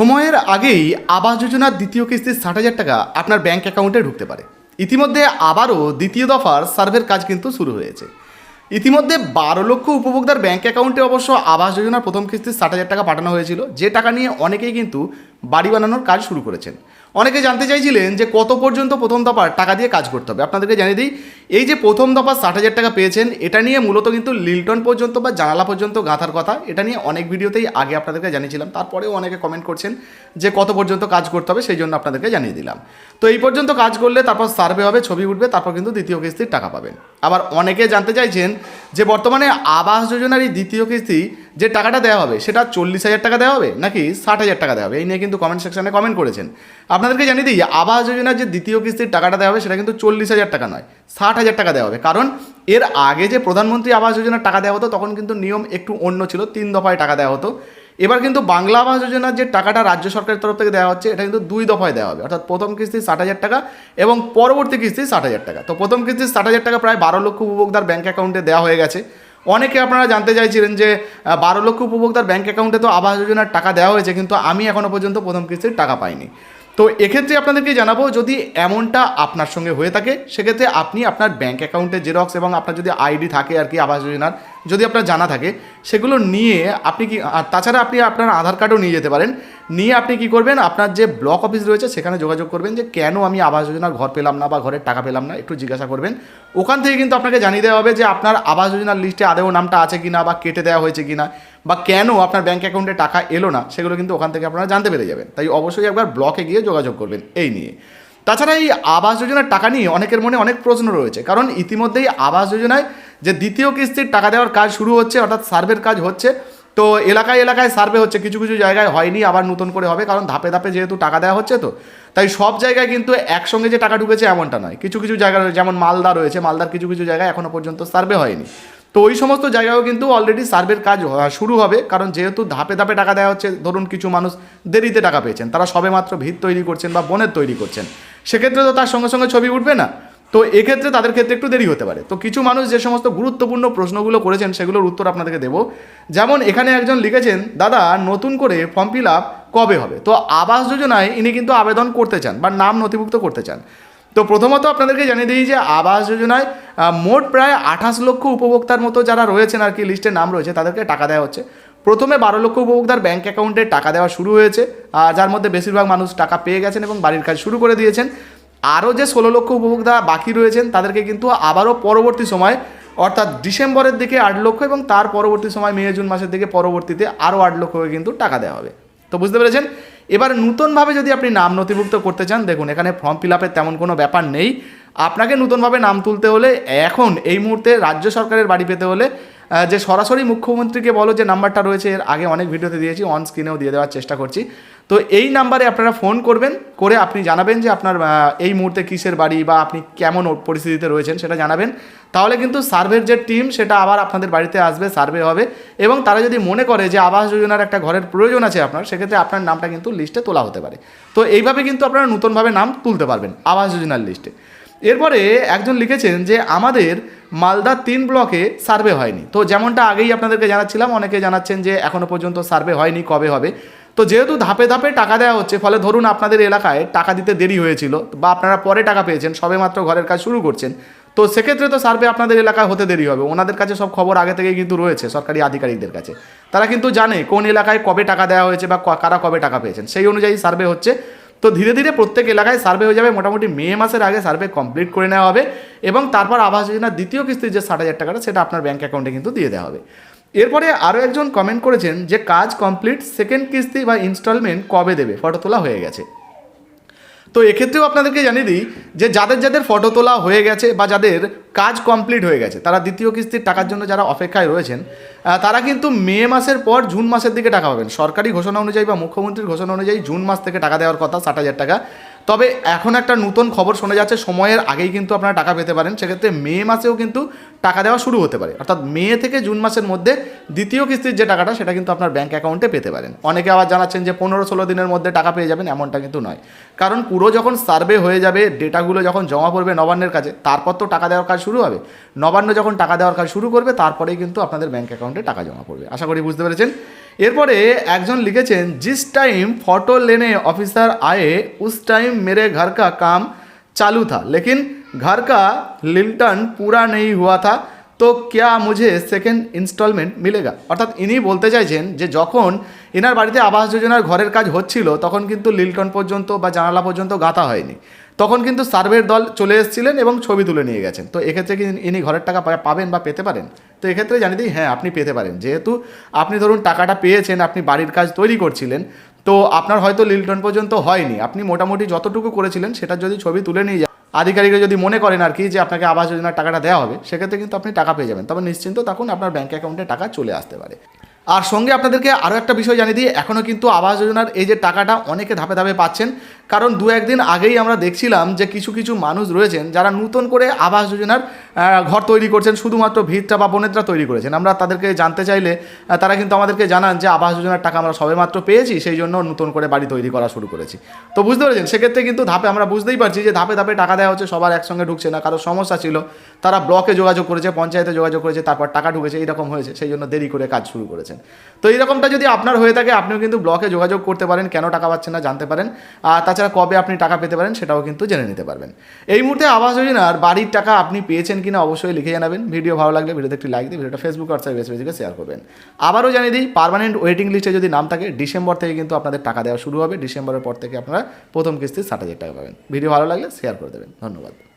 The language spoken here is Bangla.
সময়ের আগেই আবাস যোজনার দ্বিতীয় কিস্তির ষাট হাজার টাকা আপনার ব্যাঙ্ক অ্যাকাউন্টে ঢুকতে পারে। ইতিমধ্যে আবারও দ্বিতীয় দফার সার্ভের কাজ কিন্তু শুরু হয়েছে। ইতিমধ্যে বারো লক্ষ উপভোক্তার ব্যাঙ্ক অ্যাকাউন্টে অবশ্য আবাস যোজনার প্রথম কিস্তির ষাট হাজার টাকা পাঠানো হয়েছিল। যে টাকা নিয়ে অনেকেই কিন্তু বাড়ি বানানোর কাজ শুরু করেছেন। অনেকে জানতে চাইছিলেন যে কত পর্যন্ত প্রথম দফার টাকা দিয়ে কাজ করতে হবে। আপনাদেরকে জানিয়ে দিই, এই যে প্রথম দফা ষাট হাজার টাকা পেয়েছেন, এটা নিয়ে মূলত কিন্তু লিল্টন পর্যন্ত বা জানালা পর্যন্ত গাঁথার কথা, এটা নিয়ে অনেক ভিডিওতেই আগে আপনাদেরকে জানিয়েছিলাম। তারপরেও অনেকে কমেন্ট করছেন যে কত পর্যন্ত কাজ করতে হবে, সেই জন্য আপনাদেরকে জানিয়ে দিলাম। তো এই পর্যন্ত কাজ করলে তারপর সার্ভে হবে, ছবি উঠবে, তারপর কিন্তু দ্বিতীয় কিস্তির টাকা পাবেন। আবার অনেকে জানতে চাইছেন যে বর্তমানে আবাস যোজনার এই দ্বিতীয় কিস্তি যে টাকাটা দেওয়া হবে, সেটা চল্লিশ হাজার টাকা দেওয়া হবে নাকি ষাট হাজার টাকা দেওয়া হবে? এই নিয়ে কিন্তু কমেন্ট সেকশনে কমেন্ট করেছেন। আপনাদেরকে জানিয়ে দিই, আবাস যোজনার যে দ্বিতীয় কিস্তির টাকাটা দেওয়া হবে, সেটা কিন্তু চল্লিশ হাজার টাকা নয়, ষাট হাজার টাকা দেওয়া হবে। কারণ এর আগে যে প্রধানমন্ত্রী আবাস যোজনার টাকা দেওয়া হতো, তখন কিন্তু নিয়ম একটু অন্য ছিল, তিন দফায় টাকা দেওয়া হতো। এবার কিন্তু বাংলা আবাস যোজনার যে টাকাটা রাজ্য সরকারের তরফ থেকে দেওয়া হচ্ছে, এটা কিন্তু দুই দফায় দেওয়া হবে। অর্থাৎ প্রথম কিস্তি ষাট হাজার টাকা এবং পরবর্তী কিস্তি ষাট হাজার টাকা। তো প্রথম কিস্তি ষাট হাজার টাকা প্রায় বারো লক্ষ উপভোক্তার ব্যাঙ্ক অ্যাকাউন্টে দেওয়া হয়ে গেছে। অনেকে আপনারা জানতে চাইছিলেন যে বারো লক্ষ উপভোক্তার ব্যাঙ্ক অ্যাকাউন্টে তো আবাস যোজনার টাকা দেওয়া হয়েছে, কিন্তু আমি এখনও পর্যন্ত প্রথম কিস্তির টাকা পাইনি। তো এক্ষেত্রে আপনাদেরকে জানাব, যদি এমনটা আপনার সঙ্গে হয়ে থাকে, সেক্ষেত্রে আপনি আপনার ব্যাঙ্ক অ্যাকাউন্টে জেরক্স এবং আপনার যদি আইডি থাকে আর কি আবাস যোজনার যদি আপনার জানা থাকে, সেগুলো নিয়ে আপনি কি তাছাড়া আপনি আপনার আধার কার্ডও নিয়ে যেতে পারেন। নিয়ে আপনি কি করবেন, আপনার যে ব্লক অফিস রয়েছে, সেখানে যোগাযোগ করবেন যে কেন আমি আবাস যোজনার ঘর পেলাম না বা ঘরের টাকা পেলাম না, একটু জিজ্ঞাসা করবেন। ওখান থেকে কিন্তু আপনাকে জানিয়ে দেওয়া হবে যে আপনার আবাস যোজনার লিস্টে আদেও নামটা আছে কিনা বা কেটে দেওয়া হয়েছে কিনা বা কেন আপনার ব্যাঙ্ক অ্যাকাউন্টে টাকা এলো না, সেগুলো কিন্তু ওখান থেকে আপনারা জানতে পেরে যাবেন। তাই অবশ্যই একবার ব্লকে গিয়ে যোগাযোগ করবেন, এই নিয়ে। তাছাড়া এই আবাস যোজনার টাকা নিয়ে অনেকের মনে অনেক প্রশ্ন রয়েছে। কারণ ইতিমধ্যেই আবাস যোজনায় যে দ্বিতীয় কিস্তির টাকা দেওয়ার কাজ শুরু হচ্ছে, অর্থাৎ সার্ভের কাজ হচ্ছে, তো এলাকায় এলাকায় সার্ভে হচ্ছে। কিছু কিছু জায়গায় হয়নি, আবার নতুন করে হবে, কারণ ধাপে ধাপে যেহেতু টাকা দেওয়া হচ্ছে তো। তাই সব জায়গায় কিন্তু একসঙ্গে যে টাকা ঢুকেছে এমনটা নয়। কিছু কিছু জায়গা রয়েছে, যেমন মালদা রয়েছে, মালদার কিছু কিছু জায়গায় এখনও পর্যন্ত সার্ভে হয়নি। তো ওই সমস্ত জায়গায়ও কিন্তু অলরেডি সার্ভের কাজ শুরু হবে, কারণ যেহেতু ধাপে ধাপে টাকা দেওয়া হচ্ছে, ধরুন কিছু মানুষ দেরিতে টাকা পেয়েছেন, তারা সবে মাত্র ভিত তৈরি করছেন বা বনের তৈরি করছেন। সেক্ষেত্রে তো তার সঙ্গে সঙ্গে ছবি উঠবে না। তো এক্ষেত্রে তাদের ক্ষেত্রে একটু দেরি হতে পারে। তো কিছু মানুষ যে সমস্ত গুরুত্বপূর্ণ প্রশ্নগুলো করেছেন সেগুলোর উত্তর আপনাদেরকে দেবো। যেমন এখানে একজন লিখেছেন, দাদা, নতুন করে ফর্ম ফিল আপ কবে হবে? তো আবাস যোজনায় ইনি কিন্তু আবেদন করতে চান বা নাম নথিভুক্ত করতে চান। তো প্রথমত আপনাদেরকে জানিয়ে দিই যে আবাস যোজনায় মোট প্রায় আঠাশ লক্ষ উপভোক্তার মতো যারা রয়েছেন আর কি, লিস্টে নাম রয়েছে, তাদেরকে টাকা দেওয়া হচ্ছে। প্রথমে বারো লক্ষ উপভোক্তার ব্যাঙ্ক অ্যাকাউন্টে টাকা দেওয়া শুরু হয়েছে যার মধ্যে বেশিরভাগ মানুষ টাকা পেয়ে গেছেন এবং বাড়ির কাজ শুরু করে দিয়েছেন। আরও যে ষোলো লক্ষ উপভোক্তা বাকি রয়েছেন, তাদেরকে কিন্তু আবারও পরবর্তী সময়, অর্থাৎ ডিসেম্বরের দিকে আট লক্ষ এবং তার পরবর্তী সময় মে, জুন মাসের দিকে পরবর্তীতে আরও আট লক্ষকে কিন্তু টাকা দেওয়া হবে। তো বুঝতে পেরেছেন? এবার নতুনভাবে যদি আপনি নাম নথিভুক্ত করতে চান, দেখুন, এখানে ফর্ম ফিল আপের তেমন কোনো ব্যাপার নেই। আপনাকে নতুনভাবে নাম তুলতে হলে, এখন এই মুহূর্তে রাজ্য সরকারের বাড়ি পেতে হলে যে সরাসরি মুখ্যমন্ত্রীকে বলো যে নাম্বারটা রয়েছে, এর আগে অনেক ভিডিওতে দিয়েছি অন স্ক্রিনেও দিয়ে দেওয়ার চেষ্টা করছি। তো এই নাম্বারে আপনারা ফোন করবেন, করে আপনি জানাবেন যে আপনার এই মুহূর্তে কিসের বাড়ি বা আপনি কেমন পরিস্থিতিতে রয়েছেন সেটা জানাবেন। তাহলে কিন্তু সার্ভের যে টিম সেটা আবার আপনাদের বাড়িতে আসবে সার্ভে হবে এবং তারা যদি মনে করে যে আবাস যোজনার একটা ঘরের প্রয়োজন আছে আপনার, সেক্ষেত্রে আপনার নামটা কিন্তু লিস্টে তোলা হতে পারে। তো এইভাবে কিন্তু আপনারা নতুনভাবে নাম তুলতে পারবেন, আবাস যোজনার লিস্টে এরপরে একজন লিখেছেন যে আমাদের মালদা তিন ব্লকে সার্ভে হয়নি। তো যেমনটা আগেই আপনাদেরকে জানাচ্ছিলাম, অনেকে জানাচ্ছেন যে এখনও পর্যন্ত সার্ভে হয়নি, কবে হবে? তো যেহেতু ধাপে ধাপে টাকা দেওয়া হচ্ছে, ফলে ধরুন আপনাদের এলাকায় টাকা দিতে দেরি হয়েছিল, বা আপনারা পরে টাকা পেয়েছেন, সবেমাত্র ঘরের কাজ শুরু করছেন, তো সেক্ষেত্রে তো সার্ভে আপনাদের এলাকায় হতে দেরি হবে। ওনাদের কাছে সব খবর আগে থেকেই কিন্তু রয়েছে, সরকারি আধিকারিকদের কাছে। তারা কিন্তু জানে কোন এলাকায় কবে টাকা দেওয়া হয়েছে, বা কারা কবে টাকা পেয়েছেন। সেই অনুযায়ী সার্ভে হচ্ছে। তো ধীরে ধীরে প্রত্যেক এলাকায় সার্ভে হয়ে যাবে। মোটামুটি মে মাসের আগে সার্ভে কমপ্লিট করে নেওয়া হবে এবং তারপর আবাস যোজনার দ্বিতীয় কিস্তির যে ষাট হাজার টাকাটা, সেটা আপনার ব্যাঙ্ক অ্যাকাউন্টে কিন্তু দিয়ে দেওয়া হবে। এরপরে আরও একজন কমেন্ট করেছেন যে, কাজ কমপ্লিট সেকেন্ড কিস্তি বা ইনস্টলমেন্ট কবে দেবে? ফটো তোলা হয়ে গেছে। তো এক্ষেত্রেও আপনাদেরকে জানিয়ে দিই যে যাদের যাদের ফটো তোলা হয়ে গেছে বা যাদের কাজ কমপ্লিট হয়ে গেছে, তারা দ্বিতীয় কিস্তির টাকার জন্য যারা অপেক্ষায় রয়েছেন তারা কিন্তু মে মাসের পর জুন মাসের দিকে টাকা পাবেন। সরকারি ঘোষণা অনুযায়ী বা মুখ্যমন্ত্রীর ঘোষণা অনুযায়ী জুন মাস থেকে টাকা দেওয়ার কথা, ষাট হাজার টাকা। তবে এখন একটা নতুন খবর শোনা যাচ্ছে, সময়ের আগেই কিন্তু আপনারা টাকা পেতে পারেন। সেক্ষেত্রে মে মাসেও কিন্তু টাকা দেওয়া শুরু হতে পারে। অর্থাৎ মে থেকে জুন মাসের মধ্যে দ্বিতীয় কিস্তির যে টাকাটা, সেটা কিন্তু আপনার ব্যাঙ্ক অ্যাকাউন্টে পেতে পারেন। অনেকে আবার জানাচ্ছেন যে পনেরো ষোলো দিনের মধ্যে টাকা পেয়ে যাবেন, এমনটা কিন্তু নয়। কারণ পুরো যখন সার্ভে হয়ে যাবে, ডেটাগুলো যখন জমা পড়বে নবান্নের কাছে, তারপর তো টাকা দেওয়ার কাজ শুরু হবে। নবান্ন যখন টাকা দেওয়ার কাজ শুরু করবে, তারপরেই কিন্তু আপনাদের ব্যাঙ্ক অ্যাকাউন্টে টাকা জমা পড়বে। আশা করি বুঝতে পেরেছেন। এরপরে একজন লিখেছেন জিস টাইম ফটো लेने ऑफिसर आए उस टाइम मेरे घर का काम चालू था लेकिन घर का लिल्टन पूरा नहीं हुआ था তো ক্যা মুঝে সেকেন্ড ইনস্টলমেন্ট মিলেগা অর্থাৎ ইনি বলতে চাইছেন যে যখন এনার বাড়িতে আবাস যোজনার ঘরের কাজ হচ্ছিল তখন কিন্তু লিল্টন পর্যন্ত বা জানালা পর্যন্ত গাঁথা হয়নি তখন কিন্তু সার্ভের দল চলে এসেছিলেন এবং ছবি তুলে নিয়ে গেছেন। তো এক্ষেত্রে কি ইনি ঘরের টাকা পাবেন বা পেতে পারেন? তো এক্ষেত্রে জানিয়ে দিই হ্যাঁ আপনি পেতে পারেন। যেহেতু আপনি ধরুন টাকাটা পেয়েছেন, আপনি বাড়ির কাজ তৈরি করছিলেন, তো আপনার হয়তো লিলটন পর্যন্ত হয়নি। আপনি মোটামুটি যতটুকু করেছিলেন সেটার যদি ছবি তুলে নিয়ে যান। আধিকারিকরা যদি মনে করেন আর কি যে আপনাকে আবাস যোজনার টাকাটা দেওয়া হবে, সেক্ষেত্রে কিন্তু আপনি টাকা পেয়ে যাবেন। তবে নিশ্চিন্ত তখন আপনার ব্যাঙ্ক অ্যাকাউন্টে টাকা চলে আসতে পারে। আর সঙ্গে আপনাদেরকে আরও একটা বিষয় জানিয়ে দিই এখনও কিন্তু আবাস যোজনার এই যে টাকাটা অনেকে ধাপে ধাপে পাচ্ছেন। কারণ দু একদিন আগেই আমরা দেখছিলাম যে কিছু কিছু মানুষ রয়েছেন যারা নতুন করে আবাস যোজনার ঘর তৈরি করছেন, শুধুমাত্র ভিতটা বা বোনেতরা তৈরি করেছেন। আমরা তাদেরকে জানতে চাইলে তারা কিন্তু আমাদেরকে জানান যে আবাস যোজনার টাকা আমরা সবেমাত্র পেয়েছি, সেই জন্য নতুন করে বাড়ি তৈরি করা শুরু করেছি। তো বুঝতে পেরেছেন, সেক্ষেত্রে কিন্তু ধাপে আমরা বুঝতেই পারছি যে ধাপে ধাপে টাকা দেওয়া হচ্ছে, সবার একসঙ্গে ঢুকছে না, কারও সমস্যা ছিল, তারা ব্লকে যোগাযোগ করেছে, পঞ্চায়েতে যোগাযোগ করেছে, তারপর টাকা ঢুকেছে, এইরকম হয়েছে, সেই জন্য দেরি করে কাজ শুরু করেছেন তো এইরকমটা যদি আপনার হয়ে থাকে, আপনিও কিন্তু ব্লকে যোগাযোগ করতে পারেন, কেন টাকা পাচ্ছেন না জানতে পারেন। আর তাছাড়া কবে আপনি টাকা পেতে পারেন, সেটাও কিন্তু জেনে নিতে পারবেন। এই মুহূর্তে আবাস যোজনার বাড়ির টাকা আপনি পেয়েছেন কিনা অবশ্যই লিখে জানাবেন। ভিডিও ভালো লাগলে ভিডিওতে একটি লাইক দিয়ে ভিডিওটা ফেসবুক হোয়াটসঅ্যাপ ফেসবুকে শেয়ার করবেন। আবারও জানিয়ে দিই পারমানেন্ট ওয়েটিং লিস্টে যদি নাম থাকে, ডিসেম্বর থেকে কিন্তু আপনাদের টাকা দেওয়া শুরু হবে। ডিসেম্বরের পর থেকে আপনারা প্রথম কিস্তি ষাট হাজার টাকা পাবেন। ভিডিও ভালো লাগলে শেয়ার করে দেবেন। ধন্যবাদ।